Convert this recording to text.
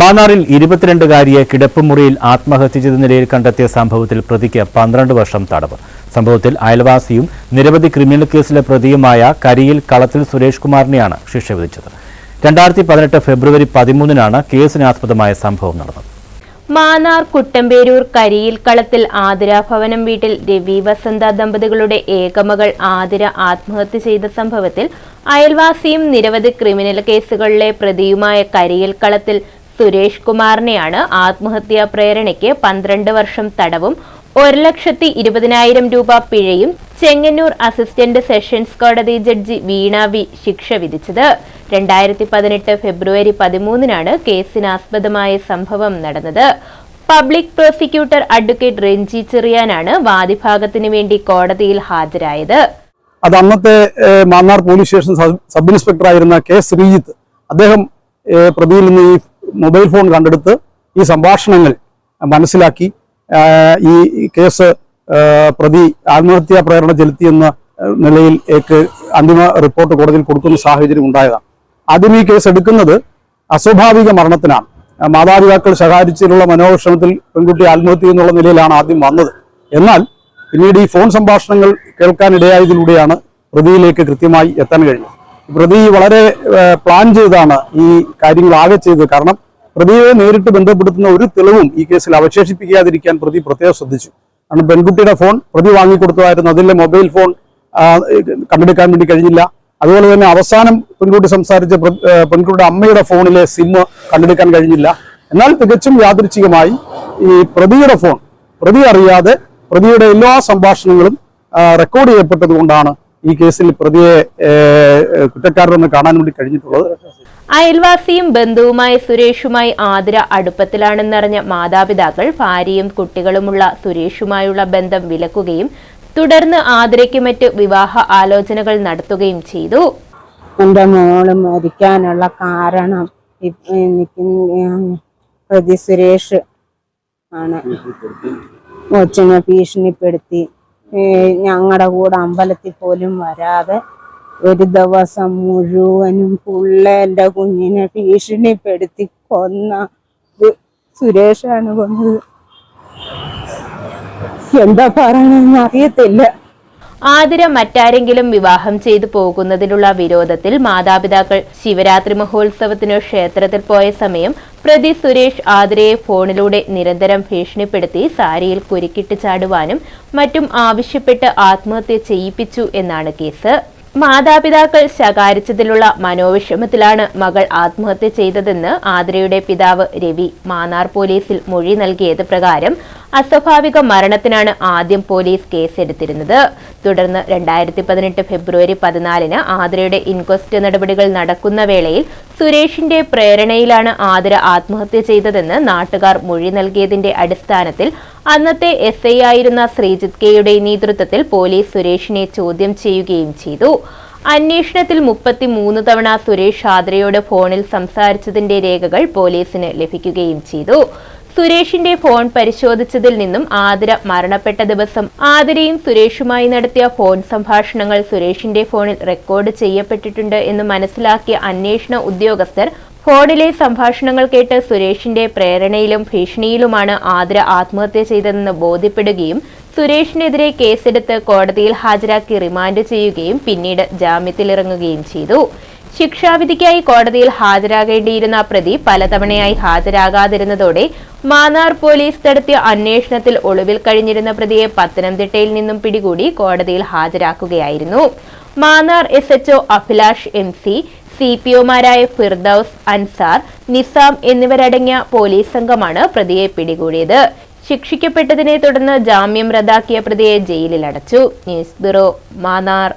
മാന്നാറിൽ ഇരുപത്തിരണ്ടുകാരിയെ കിടപ്പുമുറിയിൽ ആത്മഹത്യ ചെയ്ത നിലയിൽ കണ്ടെത്തിയ സംഭവത്തിൽ പ്രതിക്ക് പന്ത്രണ്ട് വർഷം തടവ്. സംഭവത്തിൽ അയൽവാസിയും നിരവധി ക്രിമിനൽ കേസിലെ പ്രതിയുമായ കരിയിൽ കളത്തിൽ സുരേഷ് കുമാറിനെയാണ് ശിക്ഷ വിധിച്ചത്. രണ്ടായിരത്തി പതിനെട്ട് ഫെബ്രുവരി പതിമൂന്നിനാണ് കേസിനാസ്പദമായ സംഭവം നടന്നത്. മാന്നാർ കുട്ടമ്പേരൂർ കരിയിൽ കളത്തിൽ ആതിര ഭവനം വീട്ടിൽ രവി വസന്ത ദമ്പതികളുടെ ഏകമകൾ ആതിര ആത്മഹത്യ ചെയ്ത സംഭവത്തിൽ അയൽവാസിയും നിരവധി ക്രിമിനൽ കേസുകളിലെ പ്രതിയുമായ കരിയിൽ കളത്തിൽ സുരേഷ് കുമാറിനെയാണ് ആത്മഹത്യാ പ്രേരണയ്ക്ക് പന്ത്രണ്ട് വർഷം തടവും ഒരു ലക്ഷത്തി ഇരുപതിനായിരം രൂപ പിഴയും ചെങ്ങന്നൂർ അസിസ്റ്റന്റ് സെഷൻസ് കോടതി ജഡ്ജി വീണ വി ശിക്ഷ വിധിച്ചത്. രണ്ടായിരത്തി പതിനെട്ട് ഫെബ്രുവരി പതിമൂന്നിനാണ് കേസിനാസ്പദമായ സംഭവം നടന്നത്. പബ്ലിക് പ്രോസിക്യൂട്ടർ അഡ്വക്കേറ്റ് രഞ്ജി ചെറിയാനാണ് വാദിഭാഗത്തിനു വേണ്ടി കോടതിയിൽ ഹാജരായത്. അത് അന്നത്തെ Mannar police station sub inspector ആയിരുന്ന കെ ശ്രീജിത്ത് അദ്ദേഹം പ്രതിയിൽ നിന്ന് ഈ മൊബൈൽ ഫോൺ കണ്ടെടുത്ത് ഈ സംഭാഷണങ്ങൾ മനസ്സിലാക്കി ഈ കേസ് പ്രതി ആത്മഹത്യാ പ്രേരണ ചെലുത്തിയെന്ന നിലയിൽ അന്തിമ റിപ്പോർട്ട് കോടതിയിൽ കൊടുക്കുന്ന സാഹചര്യം ഉണ്ടായതാണ്. ആദ്യം ഈ കേസ് എടുക്കുന്നത് അസ്വാഭാവിക മരണത്തിനാണ്. മാതാപിതാക്കൾ ശകാരിച്ചിട്ടുള്ള മനോവിഷമത്തിൽ പെൺകുട്ടി ആത്മഹത്യ എന്നുള്ള നിലയിലാണ് ആദ്യം വന്നത്. എന്നാൽ പിന്നീട് ഈ ഫോൺ സംഭാഷണങ്ങൾ കേൾക്കാനിടയായതിലൂടെയാണ് പ്രതിയിലേക്ക് കൃത്യമായി എത്താൻ കഴിഞ്ഞത്. പ്രതി വളരെ പ്ലാൻ ചെയ്താണ് ഈ കാര്യങ്ങൾ ആകെ ചെയ്തത്. കാരണം പ്രതിയെ നേരിട്ട് ബന്ധപ്പെടുത്തുന്ന ഒരു തെളിവും ഈ കേസിൽ അവശേഷിപ്പിക്കാതിരിക്കാൻ പ്രതി പ്രത്യേകം ശ്രദ്ധിച്ചു. കാരണം പെൺകുട്ടിയുടെ ഫോൺ പ്രതി വാങ്ങിക്കൊടുത്തതായിരുന്നു. അതിലെ മൊബൈൽ ഫോൺ കണ്ടെടുക്കാൻ വേണ്ടി കഴിഞ്ഞില്ല. അതുപോലെ തന്നെ അവസാനം പെൺകുട്ടി സംസാരിച്ച പെൺകുട്ടിയുടെ അമ്മയുടെ ഫോണിലെ സിമ്മ് കണ്ടെടുക്കാൻ കഴിഞ്ഞില്ല. എന്നാൽ തികച്ചും യാദൃച്ഛികമായി ഈ പ്രതിയുടെ ഫോൺ പ്രതി അറിയാതെ പ്രതിയുടെ എല്ലാ സംഭാഷണങ്ങളും റെക്കോർഡ് ചെയ്യപ്പെട്ടത് കൊണ്ടാണ് ഈ കേസിൽ പ്രതിയെ കുറ്റക്കാരനെന്ന് കാണാൻ വേണ്ടി കഴിഞ്ഞിട്ടുള്ളത്? അയൽവാസിയും ബന്ധുവുമായ സുരേഷുമായി ആതിര അടുപ്പത്തിലാണെന്നറിഞ്ഞ മാതാപിതാക്കൾ ഭാര്യയും കുട്ടികളുമുള്ള സുരേഷുമായുള്ള ബന്ധം വിലക്കുകയും തുടർന്ന് ആതിരയ്ക്ക് മറ്റ് വിവാഹ ആലോചനകൾ നടത്തുകയും ചെയ്തു. എന്റെ മോൾ മരിക്കാനുള്ള കാരണം പ്രതി സുരേഷ് ആണ്. കൊച്ചിനെ ഭീഷണിപ്പെടുത്തി. ഞങ്ങളുടെ കൂടെ അമ്പലത്തിൽ പോലും വരാതെ ഒരു ദിവസം മുഴുവനും പുള്ളേന്റെ കുഞ്ഞിനെ ഭീഷണിപ്പെടുത്തി കൊന്ന സുരേഷാണ് കൊന്നത്. എന്താ പറയണെന്ന് അറിയത്തില്ല. ആതിര മറ്റാരെങ്കിലും വിവാഹം ചെയ്തു പോകുന്നതിനുള്ള വിരോധത്തിൽ മാതാപിതാക്കൾ ശിവരാത്രി മഹോത്സവത്തിനു ക്ഷേത്രത്തിൽ പോയ സമയം പ്രതി സുരേഷ് ആതിരയെ ഫോണിലൂടെ നിരന്തരം ഭീഷണിപ്പെടുത്തി സാരിയിൽ കുരുക്കിട്ട് ചാടുവാനും മറ്റും ആവശ്യപ്പെട്ട് ആത്മഹത്യ ചെയ്യിപ്പിച്ചു എന്നാണ് കേസ്. മാതാപിതാക്കൾ ശകാരിച്ചതിലുള്ള മനോവിഷമത്തിലാണ് മകൾ ആത്മഹത്യ ചെയ്തതെന്ന് ആതിരയുടെ പിതാവ് രവി മാന്നാർ പോലീസിൽ മൊഴി നൽകിയത് പ്രകാരം അസ്വാഭാവിക മരണത്തിനാണ് ആദ്യം പോലീസ് കേസെടുത്തിരുന്നത്. തുടർന്ന് രണ്ടായിരത്തി പതിനെട്ട് ഫെബ്രുവരി പതിനാലിന് ആതിരയുടെ ഇൻക്വസ്റ്റ് നടപടികൾ നടക്കുന്ന വേളയിൽ സുരേഷിന്റെ പ്രേരണയിലാണ് ആതിര ആത്മഹത്യ ചെയ്തതെന്ന് നാട്ടുകാർ മൊഴി നൽകിയതിന്റെ അടിസ്ഥാനത്തിൽ അന്നത്തെ എസ് ഐ ആയിരുന്ന ശ്രീജിത് കെയുടെ നേതൃത്വത്തിൽ പോലീസ് സുരേഷിനെ ചോദ്യം ചെയ്യുകയും ചെയ്തു. അന്വേഷണത്തിൽ മുപ്പത്തിമൂന്ന് തവണ സുരേഷ് ആതിരയോട് ഫോണിൽ സംസാരിച്ചതിന്റെ രേഖകൾ പോലീസിന് ലഭിക്കുകയും ചെയ്തു. സുരേഷിന്റെ ഫോൺ പരിശോധിച്ചതിൽ നിന്നും ആതിര മരണപ്പെട്ട ദിവസം ആതിരയും സുരേഷുമായി നടത്തിയ ഫോൺ സംഭാഷണങ്ങൾ സുരേഷിന്റെ ഫോണിൽ റെക്കോർഡ് ചെയ്യപ്പെട്ടിട്ടുണ്ട് എന്ന് മനസ്സിലാക്കിയ അന്വേഷണ ഉദ്യോഗസ്ഥർ ഫോണിലെ സംഭാഷണങ്ങൾ കേട്ട് സുരേഷിന്റെ പ്രേരണയിലും ഭീഷണിയിലുമാണ് ആതിര ആത്മഹത്യ ചെയ്തതെന്ന് ബോധ്യപ്പെടുകയും സുരേഷിനെതിരെ കേസെടുത്ത് കോടതിയിൽ ഹാജരാക്കി റിമാൻഡ് ചെയ്യുകയും പിന്നീട് ജാമ്യത്തിലിറങ്ങുകയും ചെയ്തു. ശിക്ഷാവിധിക്കായി കോടതിയിൽ ഹാജരാകേണ്ടിയിരുന്ന പ്രതി പലതവണയായി ഹാജരാകാതിരുന്നതോടെ മാന്നാർ പോലീസ് നടത്തിയ അന്വേഷണത്തിൽ ഒളിവിൽ കഴിഞ്ഞിരുന്ന പ്രതിയെ പത്തനംതിട്ടയിൽ നിന്നും പിടികൂടി കോടതിയിൽ ഹാജരാക്കുകയായിരുന്നു. Mannar S HO Abhilash M C C P ഒമാരായ Firdous Ansar Nizam എന്നിവരടങ്ങിയ പോലീസ് സംഘമാണ് പ്രതിയെ പിടികൂടിയത്. ശിക്ഷിക്കപ്പെട്ടതിനെ തുടർന്ന് ജാമ്യം റദ്ദാക്കിയ പ്രതിയെ ജയിലിലടച്ചു ന്യൂസ് ബ്യൂറോ മാന്നാർ.